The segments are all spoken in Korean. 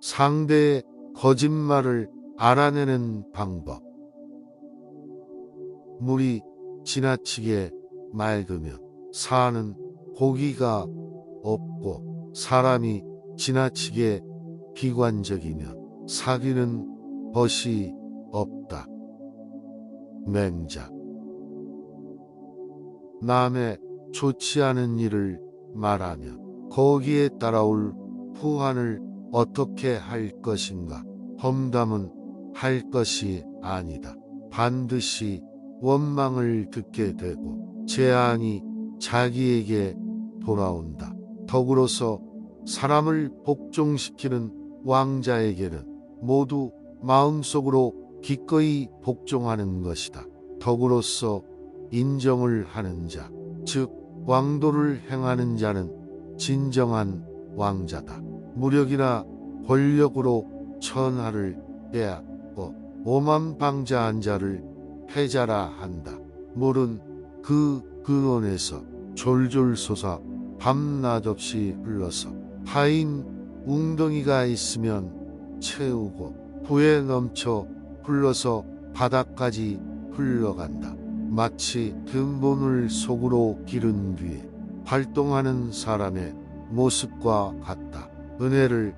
상대의 거짓말을 알아내는 방법. 물이 지나치게 맑으면 사는 고기가 없고 사람이 지나치게 비관적이면 사귀는 벗이 없다. 맹자 남의 좋지 않은 일을 말하며 거기에 따라올 후환을 어떻게 할 것인가? 험담은 할 것이 아니다. 반드시 원망을 듣게 되고 재앙이 자기에게 돌아온다. 더불어서 사람을 복종시키는 왕자에게는 모두 마음속으로 기꺼이 복종하는 것이다. 더불어서 인정을 하는 자, 즉 왕도를 행하는 자는 진정한 왕자다. 무력이나 권력으로 천하를 빼앗고 오만 방자한 자를 패자라 한다. 물은 그 근원에서 졸졸 솟아 밤낮 없이 흘러서 파인 웅덩이가 있으면 채우고 부에 넘쳐 흘러서 바닥까지 흘러간다. 마치 근본을 속으로 기른 뒤에 활동하는 사람의 모습과 같다. 은혜를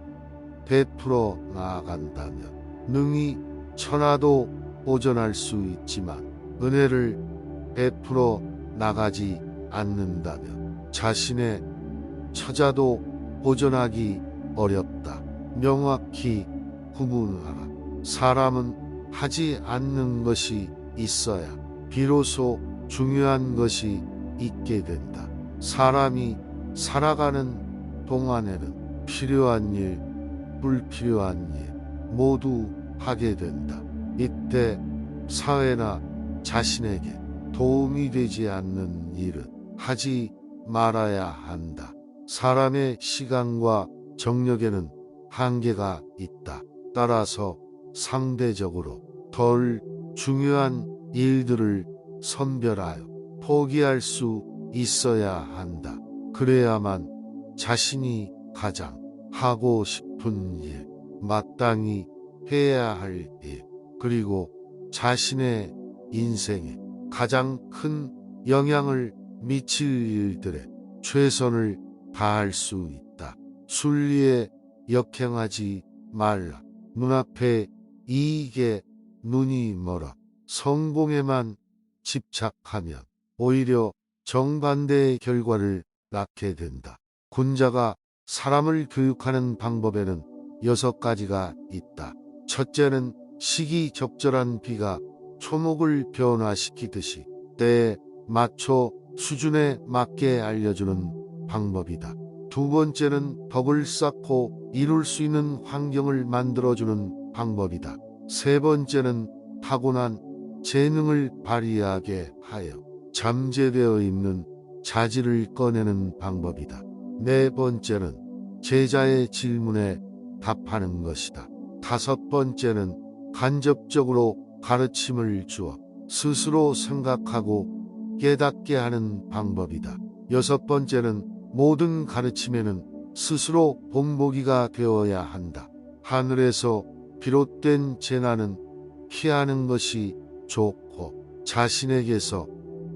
베풀어 나아간다면 능히 천하도 보전할 수 있지만 은혜를 베풀어 나가지 않는다면 자신의 처자도 보존하기 어렵다. 명확히 구분하라. 사람은 하지 않는 것이 있어야 비로소 중요한 것이 있게 된다. 사람이 살아가는 동안에는 필요한 일, 불필요한 일 모두 하게 된다. 이때 사회나 자신에게 도움이 되지 않는 일은 하지 말아야 한다. 사람의 시간과 정력에는 한계가 있다. 따라서 상대적으로 덜 중요한 일들을 선별하여 포기할 수 있어야 한다. 그래야만 자신이 가장 하고 싶은 일, 마땅히 해야 할 일, 그리고 자신의 인생에 가장 큰 영향을 미칠 일들에 최선을 다할 수 있다. 순리에 역행하지 말라. 눈앞에 이익에 눈이 멀어 성공에만 집착하면 오히려 정반대의 결과를 낳게 된다. 군자가 사람을 교육하는 방법에는 여섯 가지가 있다. 첫째는 시기적절한 비가 초목을 변화시키듯이 때에 맞춰 수준에 맞게 알려주는 방법이다. 두 번째는 덕을 쌓고 이룰 수 있는 환경을 만들어주는 방법이다. 세 번째는 타고난 재능을 발휘하게 하여 잠재되어 있는 자질을 꺼내는 방법이다. 네 번째는 제자의 질문에 답하는 것이다. 다섯 번째는 간접적으로 가르침을 주어 스스로 생각하고 깨닫게 하는 방법이다. 여섯 번째는 모든 가르침에는 스스로 본보기가 되어야 한다. 하늘에서 비롯된 재난은 피하는 것이 좋고 자신에게서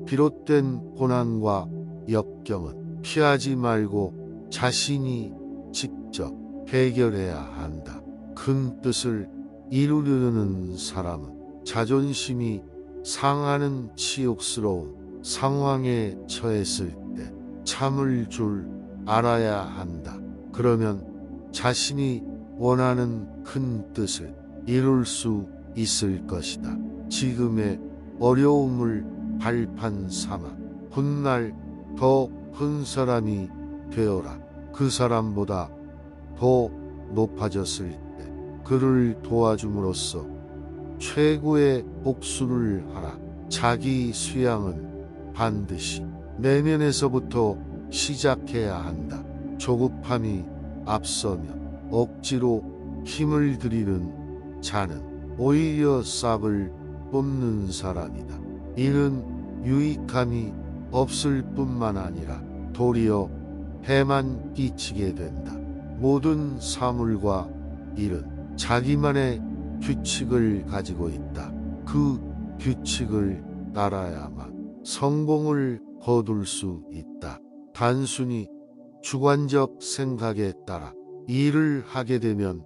비롯된 고난과 역경은 피하지 말고 자신이 직접 해결해야 한다. 큰 뜻을 이루려는 사람은 자존심이 상하는 치욕스러운 상황에 처했을 때 참을 줄 알아야 한다. 그러면 자신이 원하는 큰 뜻을 이룰 수 있을 것이다. 지금의 어려움을 발판 삼아 훗날 더 큰 사람이 되어라. 그 사람보다 더 높아졌을 때 그를 도와줌으로써 최고의 복수를 하라. 자기 수양은 반드시 내면에서부터 시작해야 한다. 조급함이 앞서며 억지로 힘을 들이는 자는 오히려 싹을 뽑는 사람이다. 이는 유익함이 없을 뿐만 아니라 도리어 해만 끼치게 된다. 모든 사물과 일은 자기만의 규칙을 가지고 있다. 그 규칙을 따라야만 성공을 거둘 수 있다. 단순히 주관적 생각에 따라 일을 하게 되면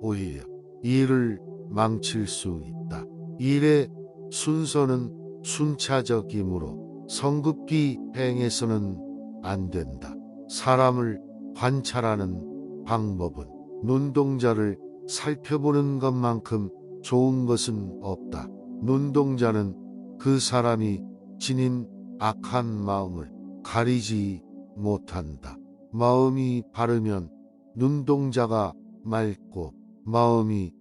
오히려 일을 망칠 수 있다. 일의 순서는 순차적이므로 성급히 행해서는 안 된다. 사람을 관찰하는 방법은 눈동자를 살펴보는 것만큼 좋은 것은 없다. 눈동자는 그 사람이 지닌 악한 마음을 가리지 못한다. 마음이 바르면 눈동자가 맑고 마음이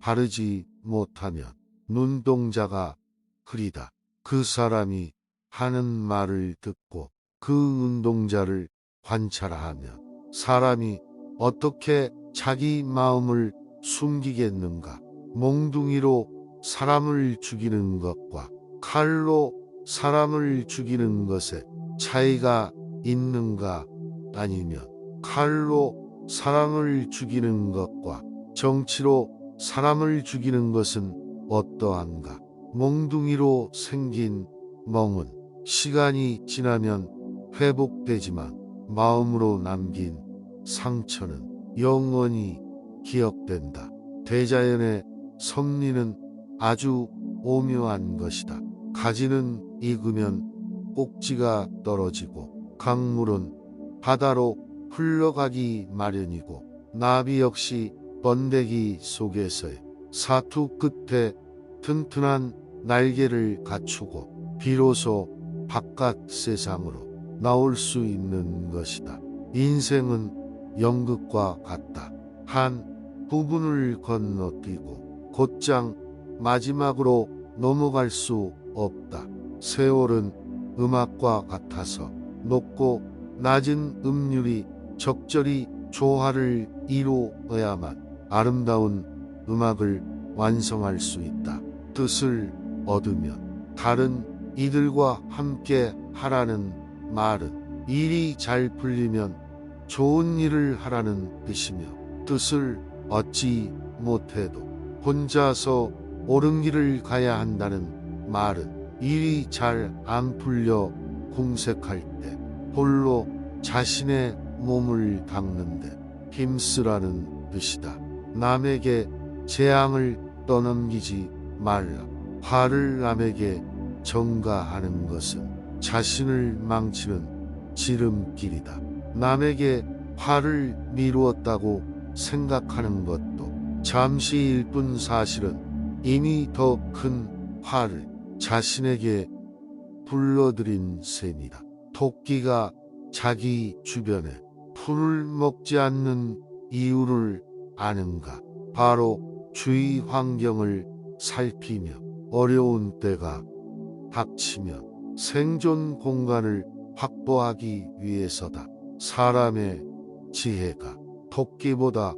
바르지 못하면 눈동자가 흐리다. 그 사람이 하는 말을 듣고 그 눈동자를 관찰하면 사람이 어떻게 자기 마음을 숨기겠는가? 몽둥이로 사람을 죽이는 것과 칼로 사람을 죽이는 것에 차이가 있는가? 아니면 칼로 사람을 죽이는 것과 정치로 사람을 죽이는 것은 어떠한가? 몽둥이로 생긴 멍은 시간이 지나면 회복되지만 마음으로 남긴 상처는 영원히 기억된다. 대자연의 섭리는 아주 오묘한 것이다. 가지는 익으면 꼭지가 떨어지고 강물은 바다로 흘러가기 마련이고 나비 역시 번데기 속에서의 사투 끝에 튼튼한 날개를 갖추고 비로소 바깥 세상으로 나올 수 있는 것이다. 인생은 연극과 같다. 한 부분을 건너뛰고 곧장 마지막으로 넘어갈 수 없다. 세월은 음악과 같아서 높고 낮은 음률이 적절히 조화를 이루어야만 아름다운 음악을 완성할 수 있다. 뜻을 얻으면 다른 이들과 함께 하라는 말은 일이 잘 풀리면 좋은 일을 하라는 뜻이며 뜻을 얻지 못해도 혼자서 옳은 길을 가야 한다는 말은 일이 잘 안 풀려 궁색할 때 홀로 자신의 몸을 닦는데 힘쓰라는 뜻이다. 남에게 재앙을 떠넘기지 말라. 화를 남에게 전가하는 것은 자신을 망치는 지름길이다. 남에게 화를 미루었다고 생각하는 것도 잠시일 뿐 사실은 이미 더 큰 화를 자신에게 불러들인 셈이다. 토끼가 자기 주변에 풀을 먹지 않는 이유를 아는가? 바로 주위 환경을 살피며 어려운 때가 닥치면 생존 공간을 확보하기 위해서다. 사람의 지혜가 토끼보다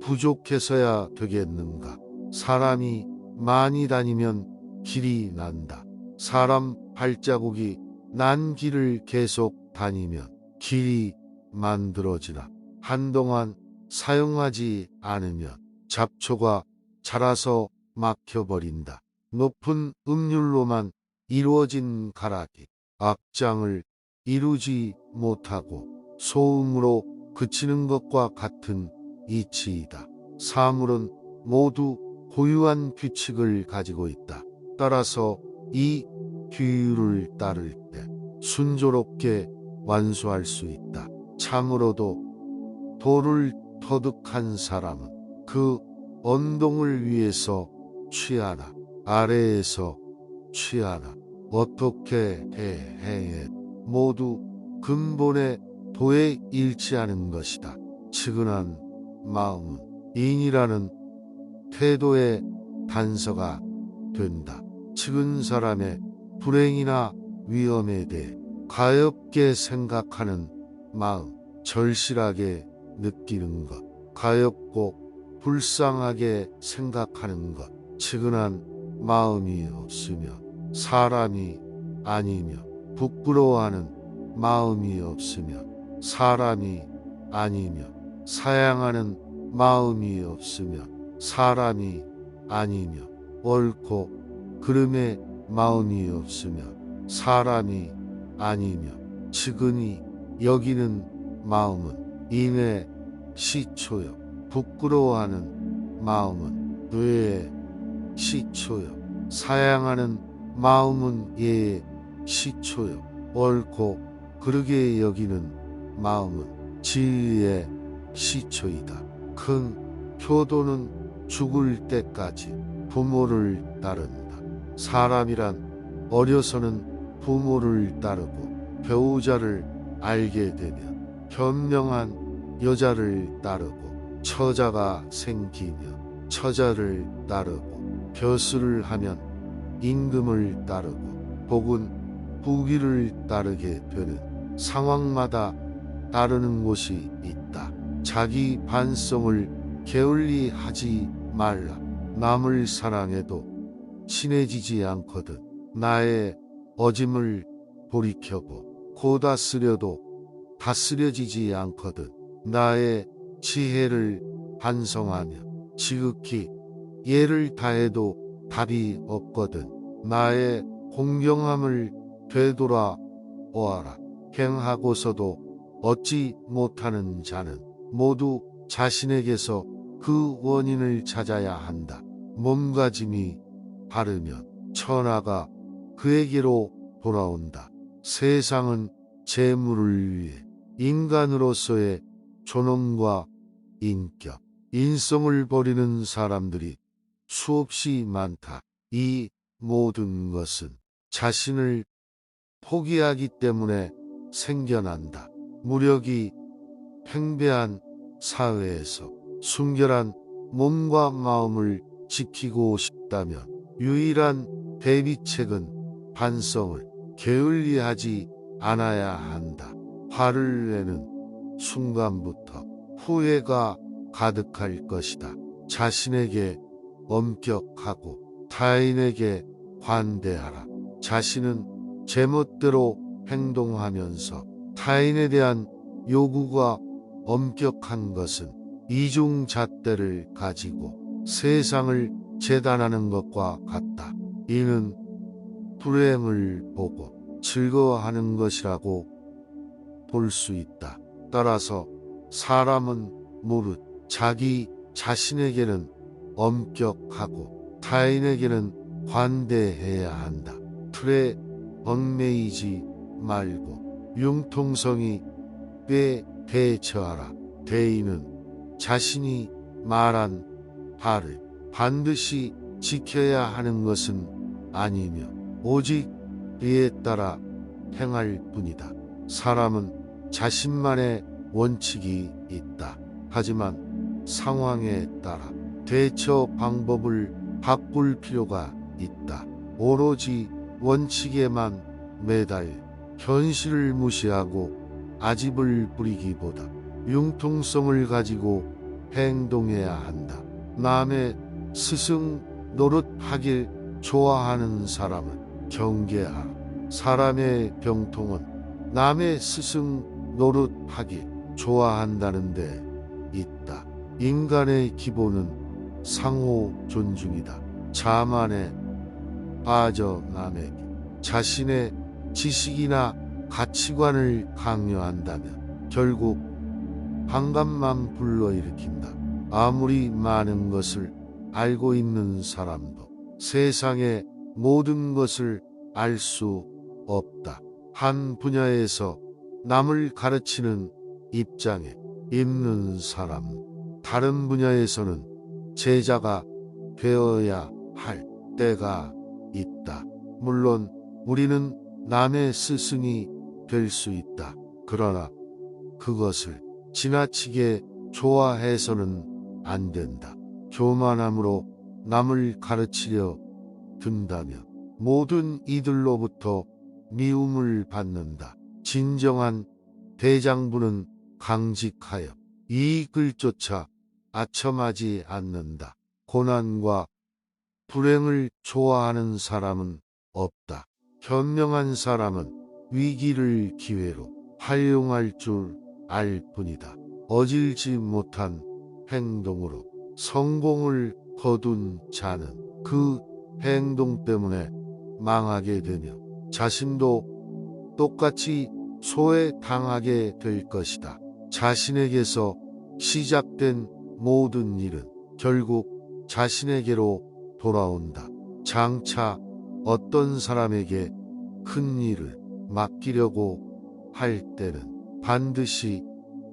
부족해서야 되겠는가? 사람이 많이 다니면 길이 난다. 사람 발자국이 난 길을 계속 다니면 길이 만들어지나. 한동안 사용하지 않으면 잡초가 자라서 막혀버린다. 높은 음률로만 이루어진 가락이 악장을 이루지 못하고 소음으로 그치는 것과 같은 이치이다. 사물은 모두 고유한 규칙을 가지고 있다. 따라서 이 규율을 따를 때 순조롭게 완수할 수 있다. 참으로도 도를 터득한 사람은 그 언동을 위해서 취하나 아래에서 취하나 어떻게 해 행해 모두 근본의 도에 일치하는 것이다. 측은한 마음은 인이라는 태도의 단서가 된다. 측은 사람의 불행이나 위험에 대해 가엽게 생각하는 마음, 절실하게 느끼는 것, 가엽고 불쌍하게 생각하는 것, 측은한 마음이 없으며 사람이 아니며 부끄러워하는 마음이 없으며 사람이 아니며 사양하는 마음이 없으면 사람이 아니며 옳고 그름에 마음이 없으면 사람이 아니며 측은히 여기는 마음은 인의 시초요 부끄러워하는 마음은 뇌의 시초요 사양하는 마음은 예의 시초요 옳고 그르게 여기는 마음은 지혜의 시초이다. 큰 효도는 죽을 때까지 부모를 따른다. 사람이란 어려서는 부모를 따르고 배우자를 알게 되면 현명한 여자를 따르고 처자가 생기면 처자를 따르고 벼슬을 하면 임금을 따르고 복은 부귀를 따르게 되는 상황마다 따르는 곳이 있다. 자기 반성을 게을리 하지 말라. 남을 사랑해도 친해지지 않거든. 나의 어짐을 돌이켜보 고다스려도 다스려지지 않거든. 나의 지혜를 반성하며 지극히 예를 다해도 답이 없거든. 나의 공경함을 되돌아 보아라. 행하고서도 얻지 못하는 자는 모두 자신에게서 그 원인을 찾아야 한다. 몸가짐이 바르면 천하가 그에게로 돌아온다. 세상은 재물을 위해 인간으로서의 존엄과 인격, 인성을 버리는 사람들이 수없이 많다. 이 모든 것은 자신을 포기하기 때문에 생겨난다. 무력이 팽배한 사회에서 순결한 몸과 마음을 지키고 싶다면 유일한 대비책은 반성을 게을리하지 않아야 한다. 화를 내는 순간부터 후회가 가득할 것이다. 자신에게 엄격하고 타인에게 관대하라. 자신은 제멋대로 행동하면서 타인에 대한 요구가 엄격한 것은 이중잣대를 가지고 세상을 재단하는 것과 같다. 이는 불행을 보고 즐거워하는 것이라고 볼 수 있다. 따라서 사람은 무릇 자기 자신에게는 엄격하고 타인에게는 관대해야 한다. 틀에 얽매이지 말고 융통성이 꽤 대처하라. 대인은 자신이 말한 바를 반드시 지켜야 하는 것은 아니며 오직 이에 따라 행할 뿐이다. 사람은 자신만의 원칙이 있다. 하지만 상황에 따라 대처 방법을 바꿀 필요가 있다. 오로지 원칙에만 매달 현실을 무시하고 아집을 부리기보다 융통성을 가지고 행동해야 한다. 남의 스승 노릇하길 좋아하는 사람은 경계하라. 사람의 병통은 남의 스승 노릇하길 좋아한다는 데 있다. 인간의 기본은 상호 존중이다. 자만에 빠져 남에게 자신의 지식이나 가치관을 강요한다면 결국 반감만 불러일으킨다. 아무리 많은 것을 알고 있는 사람도 세상의 모든 것을 알 수 없다. 한 분야에서 남을 가르치는 입장에 있는 사람, 다른 분야에서는 제자가 되어야 할 때가 있다. 물론 우리는 남의 스승이 될 수 있다. 그러나 그것을 지나치게 좋아해서는 안 된다. 교만함으로 남을 가르치려 든다면 모든 이들로부터 미움을 받는다. 진정한 대장부는 강직하여 이익을 쫓아 아첨하지 않는다. 고난과 불행을 좋아하는 사람은 없다. 현명한 사람은 위기를 기회로 활용할 줄 알 뿐이다. 어질지 못한 행동으로 성공을 거둔 자는 그 행동 때문에 망하게 되며 자신도 똑같이 소외당하게 될 것이다. 자신에게서 시작된 모든 일은 결국 자신에게로 돌아온다. 장차 어떤 사람에게 큰 일을 맡기려고 할 때는 반드시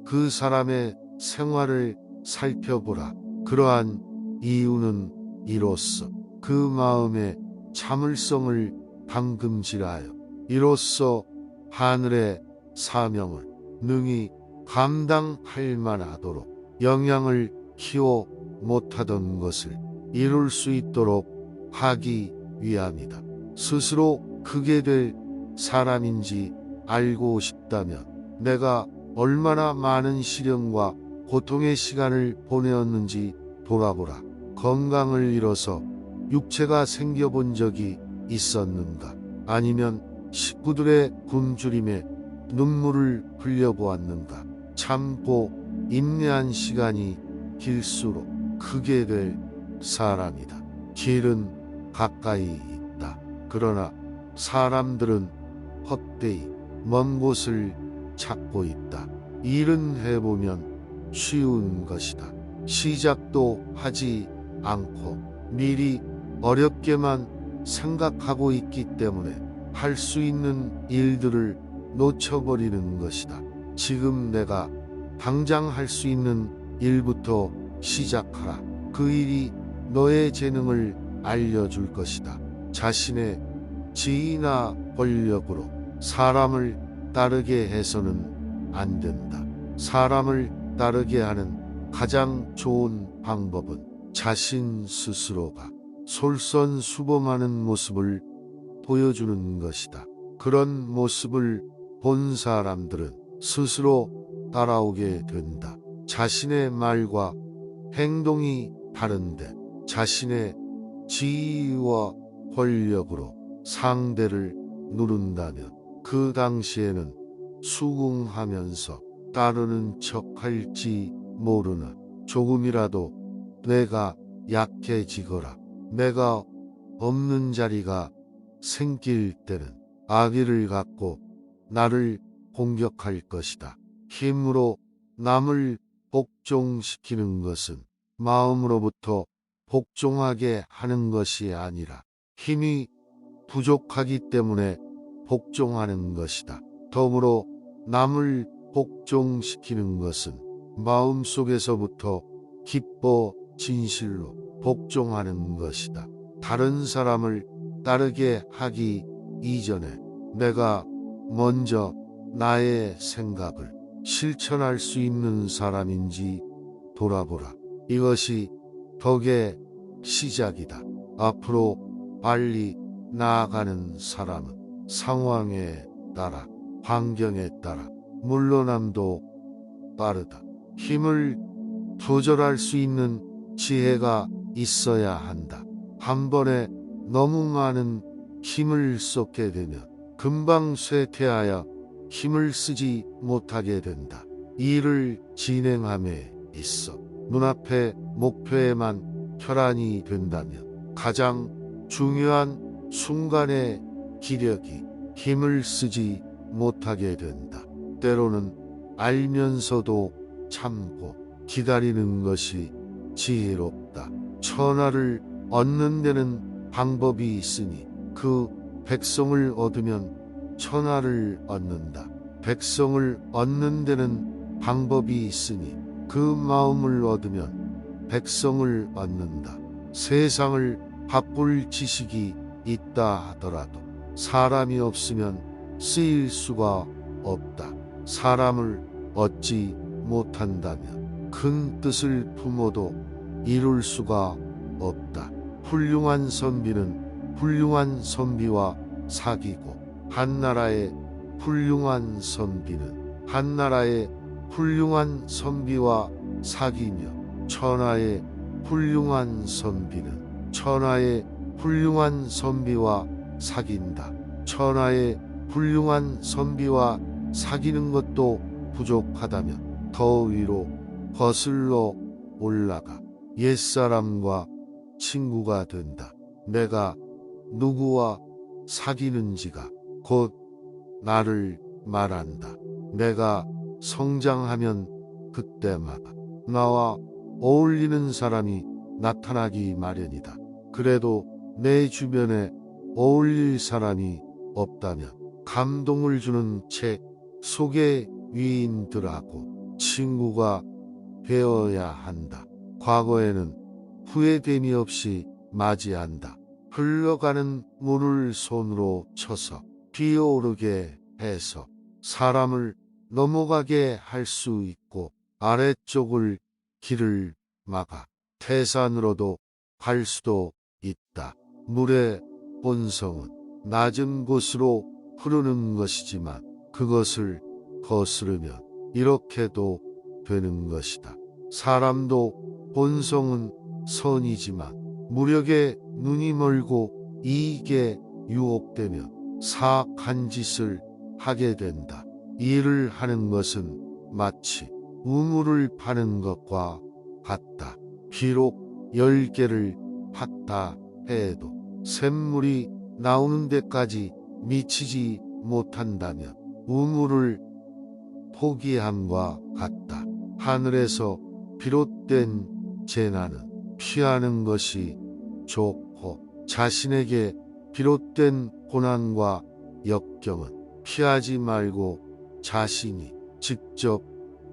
그 사람의 생활을 살펴보라. 그러한 이유는 이로써 그 마음의 참을성을 담금질하여 이로써 하늘의 사명을 능히 감당할 만하도록 영향을 키워 못하던 것을 이룰 수 있도록 하기 위함이다. 스스로 크게 될 사람인지 알고 싶다면 내가 얼마나 많은 시련과 고통의 시간을 보내었는지 돌아보라. 건강을 잃어서 육체가 생겨본 적이 있었는가? 아니면 식구들의 굶주림에 눈물을 흘려보았는가? 참고 인내한 시간이 길수록 크게 될 사람이다. 길은 가까이 있다. 그러나 사람들은 헛되이 먼 곳을 찾고 있다. 일은 해보면 쉬운 것이다. 시작도 하지 않고 미리 어렵게만 생각하고 있기 때문에 할 수 있는 일들을 놓쳐버리는 것이다. 지금 내가 당장 할 수 있는 일부터 시작하라. 그 일이 너의 재능을 알려줄 것이다. 자신의 지위나 권력으로 사람을 따르게 해서는 안 된다. 사람을 따르게 하는 가장 좋은 방법은 자신 스스로가 솔선수범하는 모습을 보여주는 것이다. 그런 모습을 본 사람들은 스스로 따라오게 된다. 자신의 말과 행동이 다른데 자신의 지위와 권력으로 상대를 누른다면 그 당시에는 수긍하면서 따르는 척 할지 모르나 조금이라도 내가 약해지거라 내가 없는 자리가 생길 때는 아기를 갖고 나를 공격할 것이다. 힘으로 남을 복종시키는 것은 마음으로부터 복종하게 하는 것이 아니라 힘이 부족하기 때문에 복종하는 것이다. 더불어 남을 복종시키는 것은 마음 속에서부터 기뻐 진실로 복종하는 것이다. 다른 사람을 따르게 하기 이전에 내가 먼저 나의 생각을 실천할 수 있는 사람인지 돌아보라. 이것이 덕의 시작이다. 앞으로 빨리 나아가는 사람은 상황에 따라 환경에 따라 물러남도 빠르다. 힘을 조절할 수 있는 지혜가 있어야 한다. 한 번에 너무 많은 힘을 쏟게 되면 금방 쇠퇴하여 힘을 쓰지 못하게 된다. 일을 진행함에 있어 눈앞의 목표에만 혈안이 된다면 가장 중요한 순간의 기력이 힘을 쓰지 못하게 된다. 때로는 알면서도 참고 기다리는 것이 지혜롭다. 천하를 얻는 데는 방법이 있으니 그 백성을 얻으면 천하를 얻는다. 백성을 얻는 데는 방법이 있으니 그 마음을 얻으면 백성을 얻는다. 세상을 바꿀 지식이 있다 하더라도 사람이 없으면 쓰일 수가 없다. 사람을 얻지 못한다면 큰 뜻을 품어도 이룰 수가 없다. 훌륭한 선비는 훌륭한 선비와 사귀고 한나라의 훌륭한 선비는 한나라의 훌륭한 선비와 사귀며 천하의 훌륭한 선비는 천하의 훌륭한 선비와 사귄다. 천하의 훌륭한 선비와 사귀는 것도 부족하다면 더 위로 거슬러 올라가 옛사람과 친구가 된다. 내가 누구와 사귀는지가 곧 나를 말한다. 내가 성장하면 그때마다 나와 어울리는 사람이 나타나기 마련이다. 그래도 내 주변에 어울릴 사람이 없다면 감동을 주는 책 속의 위인들하고 친구가 되어야 한다. 과거에는 후회됨이 없이 맞이한다. 흘러가는 물을 손으로 쳐서 피어오르게 해서 사람을 넘어가게 할 수 있고 아래쪽을 길을 막아 태산으로도 갈 수도 있다. 물의 본성은 낮은 곳으로 흐르는 것이지만 그것을 거스르면 이렇게도 되는 것이다. 사람도 본성은 선이지만 무력에 눈이 멀고 이익에 유혹되면 사악한 짓을 하게 된다. 일을 하는 것은 마치 우물을 파는 것과 같다. 비록 열 개를 팠다 해도 샘물이 나오는 데까지 미치지 못한다면 우물을 포기함과 같다. 하늘에서 비롯된 재난은 피하는 것이 좋고 자신에게 비롯된 고난과 역경은 피하지 말고 자신이 직접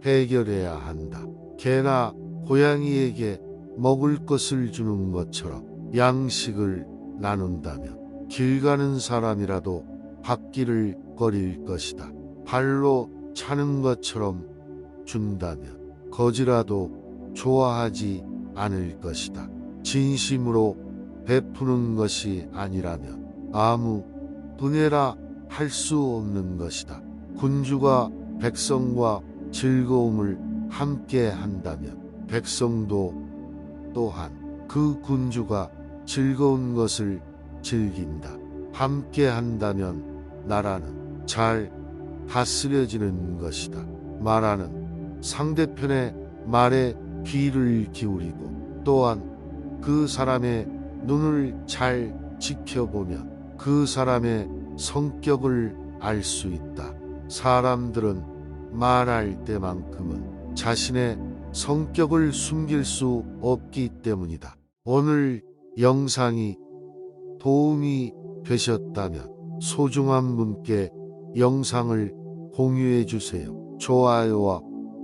해결해야 한다. 개나 고양이에게 먹을 것을 주는 것처럼 양식을 나눈다면 길 가는 사람이라도 받기를 거릴 것이다. 발로 차는 것처럼 준다면 거지라도 좋아하지 않을 것이다. 진심으로 베푸는 것이 아니라면 아무 분해라 할 수 없는 것이다. 군주가 백성과 즐거움을 함께 한다면 백성도 또한 그 군주가 즐거운 것을 즐긴다. 함께 한다면 나라는 잘 다스려지는 것이다. 말하는 상대편의 말에 귀를 기울이고 또한 그 사람의 눈을 잘 지켜보면 그 사람의 성격을 알 수 있다. 사람들은 말할 때만큼은 자신의 성격을 숨길 수 없기 때문이다. 오늘 영상이 도움이 되셨다면 소중한 분께 영상을 공유해 주세요. 좋아요와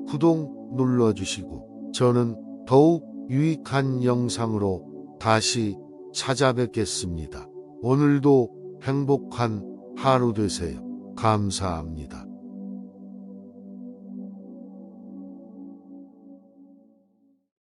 구독 눌러주시고 저는 더욱 유익한 영상으로 다시 찾아뵙겠습니다. 오늘도 행복한 하루 되세요. 감사합니다.